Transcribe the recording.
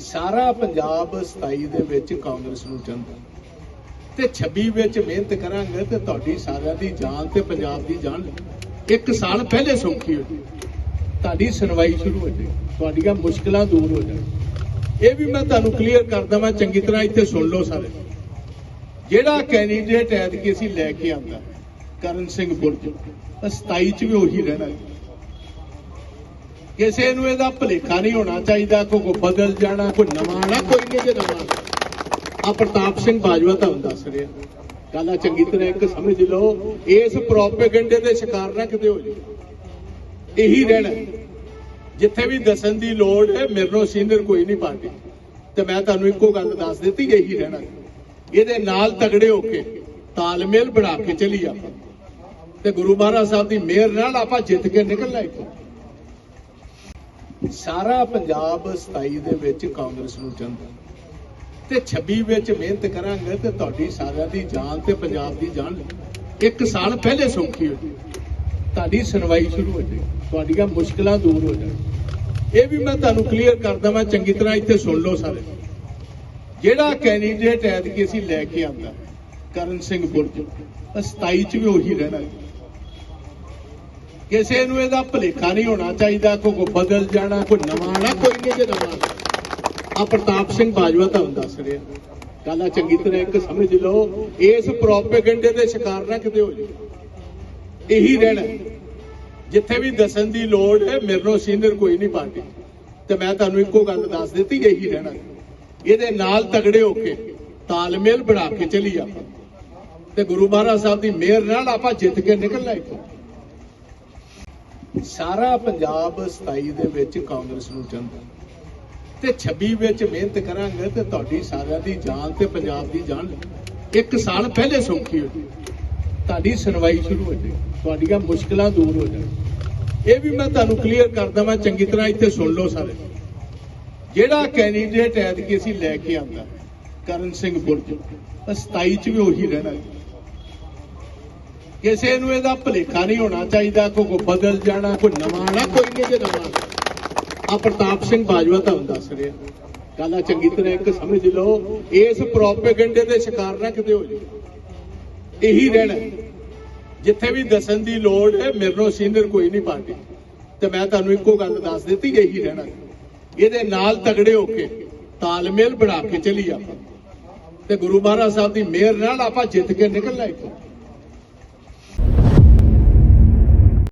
ਸਾਰਾ ਪੰਜਾਬ 27 ਦੇ ਵਿੱਚ ਕਾਂਗਰਸ ਨੂੰ ਚਾਹੁੰਦਾ ਤੇ 26 ਵਿੱਚ ਮਿਹਨਤ ਕਰਾਂਗੇ ਤੇ ਤੁਹਾਡੀ ਸਾਰਿਆਂ ਦੀ ਜਾਨ ਤੇ ਪੰਜਾਬ ਦੀ ਜਾਨ ਇੱਕ ਸਾਲ ਪਹਿਲੇ ਸੌਖੀ ਹੋ ਜਾਏ ਤੁਹਾਡੀ ਸੁਣਵਾਈ ਸ਼ੁਰੂ ਹੋ ਜਾਏ। ਤੁਹਾਡੀਆਂ ਮੁਸ਼ਕਲਾਂ ਦੂਰ ਹੋ ਜਾਣ। ਇਹ ਵੀ ਮੈਂ ਤੁਹਾਨੂੰ ਕਲੀਅਰ ਕਰਦਾ ਮੈਂ ਚੰਗੀ ਤਰ੍ਹਾਂ ਇੱਥੇ ਸੁਣ ਲਓ ਸਾਰੇ। ਜਿਹੜਾ ਕੈਂਡੀਡੇਟ ਐਤਕੀ ਅਸੀਂ ਲੈ ਕੇ ਆਂਦਾ, ਕਰਨ ਸਿੰਘ ਬੁਰਜ 27 ਚ ਵੀ ਉਹੀ ਰਹਿਣਾ ਕਿਸੇ ਨੂੰ ਇਹਦਾ ਭਲੇਖਾ ਨਹੀਂ ਹੋਣਾ ਚਾਹੀਦਾ, ਕੋਈ ਕੋ ਬਦਲ ਜਾਣਾ, ਕੋਈ ਨਵਾਂ ਨਾ ਕੋਈ ਨਹੀਂ ਜੇ ਨਵਾਂ ਆ ਪ੍ਰਤਾਪ ਸਿੰਘ ਬਾਜਵਾ ਤੁਹਾਨੂੰ ਦੱਸ ਰਿਹਾ ਗੱਲ ਚੰਗੀ ਤਰ੍ਹਾਂ ਇੱਕ ਸਮਝ ਲਓ, ਇਸ ਪ੍ਰੋਪੇਗੈਂਡੇ ਦੇ ਸ਼ਿਕਾਰ ਨਾ ਕਿਤੇ ਹੋ ਜੀ ਇਹੀ ਰਹਿਣਾ ਜਿੱਥੇ ਵੀ ਦੱਸਣ ਦੀ ਲੋੜ ਹੈ, ਮੇਰੇ ਨੂੰ ਸੀਨੀਅਰ ਕੋਈ ਨਹੀਂ ਪਾਰਟੀ। ਤੇ ਮੈਂ ਤੁਹਾਨੂੰ ਇੱਕੋ ਗੱਲ ਦੱਸ ਦਿੱਤੀ, ਇਹੀ ਰਹਿਣਾ ਇਹਦੇ ਨਾਲ ਤਗੜੇ ਹੋ ਕੇ ਤਾਲਮੇਲ ਬਣਾ ਕੇ ਚੱਲੀ ਆਪਾਂ। ਤੇ ਗੁਰੂ ਮਹਾਰਾਜ ਸਾਹਿਬ ਦੀ ਮਿਹਰ ਨਾਲ ਆਪਾਂ ਜਿੱਤ ਕੇ ਨਿਕਲਣਾ ਇੱਥੋਂ। ਸਾਰਾ ਪੰਜਾਬ 27 ਦੇ ਵਿੱਚ ਕਾਂਗਰਸ ਨੂੰ ਚਾਹੁੰਦਾ ਤੇ 26 ਵਿੱਚ ਮਿਹਨਤ ਕਰਾਂਗੇ ਤੇ ਤੁਹਾਡੀ ਸਾਰਿਆਂ ਦੀ ਜਾਨ ਤੇ ਪੰਜਾਬ ਦੀ ਜਾਨ ਇੱਕ ਸਾਲ ਪਹਿਲੇ ਸੌਖੀ ਹੋ ਜਾਏ ਤੁਹਾਡੀ ਸੁਣਵਾਈ ਸ਼ੁਰੂ ਹੋ ਜਾਏ ਤੁਹਾਡੀਆਂ ਮੁਸ਼ਕਲਾਂ ਦੂਰ ਹੋ ਜਾਣ ਇਹ ਵੀ ਮੈਂ ਤੁਹਾਨੂੰ ਕਲੀਅਰ ਕਰਦਾ ਮੈਂ ਚੰਗੀ ਤਰ੍ਹਾਂ ਇੱਥੇ ਸੁਣ ਲਓ ਸਾਰੇ। ਜਿਹੜਾ ਕੈਂਡੀਡੇਟ ਐਤਕੀ ਅਸੀਂ ਲੈ ਕੇ ਆਂਦਾ, ਕਰਨ ਸਿੰਘ ਬੁਰਜ 27 ਚ ਵੀ ਉਹੀ ਰਹਿਣਾ। ਹੈ। ਕਿਸੇ ਨੂੰ ਇਹਦਾ ਭਲੇਖਾ ਨਹੀਂ ਹੋਣਾ ਚਾਹੀਦਾ, ਕੋਈ ਬਦਲ ਜਾਣਾ, ਕੋਈ ਨਵਾਂ ਨਾ ਕੋਈ ਨਹੀਂ ਜੇ ਨਵਾਂ ਆ ਪ੍ਰਤਾਪ ਸਿੰਘ ਬਾਜਵਾ ਤੁਹਾਨੂੰ ਦੱਸ ਰਿਹਾ। ਗੱਲ ਆ ਚੰਗੀ ਤਰ੍ਹਾਂ ਇੱਕ ਸਮਝ ਲਓ, ਇਸ ਪ੍ਰੋਪੇਗੈਂਡੇ ਦੇ ਸ਼ਿਕਾਰ ਨਾ ਕਿਤੇ ਹੋ ਜੀ ਇਹੀ ਰਹਿਣਾ ਜਿੱਥੇ ਵੀ ਦੱਸਣ ਦੀ ਲੋੜ ਹੈ, ਮੇਰੇ ਨੂੰ ਸੀਨੀਅਰ ਕੋਈ ਨਹੀਂ ਪਾਰਟੀ। ਤੇ ਮੈਂ ਤੁਹਾਨੂੰ ਇੱਕੋ ਗੱਲ ਦੱਸ ਦਿੱਤੀ, ਇਹੀ ਰਹਿਣਾ ਇਹਦੇ ਨਾਲ ਤਗੜੇ ਹੋ ਕੇ ਤਾਲਮੇਲ ਬਣਾ ਕੇ ਚੱਲੀ ਆਪਾਂ। ਤੇ ਗੁਰੂ ਮਹਾਰਾਜ ਸਾਹਿਬ ਦੀ ਮਿਹਰ ਨਾਲ ਆਪਾਂ ਜਿੱਤ ਕੇ ਨਿਕਲਣਾ ਇੱਥੋਂ। ਸਾਰਾ ਪੰਜਾਬ 27 ਦੇ ਵਿੱਚ ਕਾਂਗਰਸ ਨੂੰ ਚਾਹੁੰਦਾ ਤੇ 26 ਵਿੱਚ ਮਿਹਨਤ ਕਰਾਂਗੇ ਤੇ ਤੁਹਾਡੀ ਸਾਰਿਆਂ ਦੀ ਜਾਨ ਤੇ ਪੰਜਾਬ ਦੀ ਜਾਨ ਇੱਕ ਸਾਲ ਪਹਿਲੇ ਸੌਖੀ ਹੋ ਜਾਏ ਤੁਹਾਡੀ ਸੁਣਵਾਈ ਸ਼ੁਰੂ ਹੋ ਜਾਏ ਤੁਹਾਡੀਆਂ ਮੁਸ਼ਕਲਾਂ ਦੂਰ ਹੋ ਜਾਣ ਇਹ ਵੀ ਮੈਂ ਤੁਹਾਨੂੰ ਕਲੀਅਰ ਕਰਦਾ ਮੈਂ ਚੰਗੀ ਤਰ੍ਹਾਂ ਇੱਥੇ ਸੁਣ ਲਓ ਸਾਰੇ। ਜਿਹੜਾ ਕੈਂਡੀਡੇਟ ਐਤਕੀ ਅਸੀਂ ਲੈ ਕੇ ਆਂਦਾ ਕਰਨ ਸਿੰਘ ਬੁਰਜ 27 ਚ ਵੀ ਉਹੀ ਰਹਿਣਾ ਕਿਸੇ ਨੂੰ ਇਹਦਾ ਭਲੇਖਾ ਨਹੀਂ ਹੋਣਾ ਚਾਹੀਦਾ, ਕੋਈ ਬਦਲ ਜਾਣਾ, ਕੋਈ ਨਵਾਂ ਨਾ ਕੋਈ ਨਹੀਂ ਜੇ ਨਵਾਂ ਆ ਪ੍ਰਤਾਪ ਸਿੰਘ ਬਾਜਵਾ ਤੁਹਾਨੂੰ ਦੱਸ ਰਿਹਾ। ਗੱਲ ਆ ਚੰਗੀ ਤਰ੍ਹਾਂ ਇੱਕ ਸਮਝ ਲਓ, ਇਸ ਪ੍ਰੋਪੇਗੈਂਡੇ ਦੇ ਸ਼ਿਕਾਰ ਨਾ ਕਿਤੇ ਹੋ ਜੀ ਇਹੀ ਰਹਿਣਾ ਜਿੱਥੇ ਵੀ ਦੱਸਣ ਦੀ ਲੋੜ ਹੈ, ਮੇਰੇ ਨੂੰ ਸੀਨੀਅਰ ਕੋਈ ਨਹੀਂ ਪਾਰਟੀ। ਤੇ ਮੈਂ ਤੁਹਾਨੂੰ ਇੱਕੋ ਗੱਲ ਦੱਸ ਦਿੱਤੀ, ਇਹੀ ਰਹਿਣਾ ਇਹਦੇ ਨਾਲ ਤਗੜੇ ਹੋ ਕੇ ਤਾਲਮੇਲ ਬਣਾ ਕੇ ਚੱਲੀ ਆਪਾਂ। ਤੇ ਗੁਰੂ ਮਹਾਰਾਜ ਸਾਹਿਬ ਦੀ ਮਿਹਰ ਨਾਲ ਆਪਾਂ ਜਿੱਤ ਕੇ ਨਿਕਲਣਾ ਇੱਥੋਂ।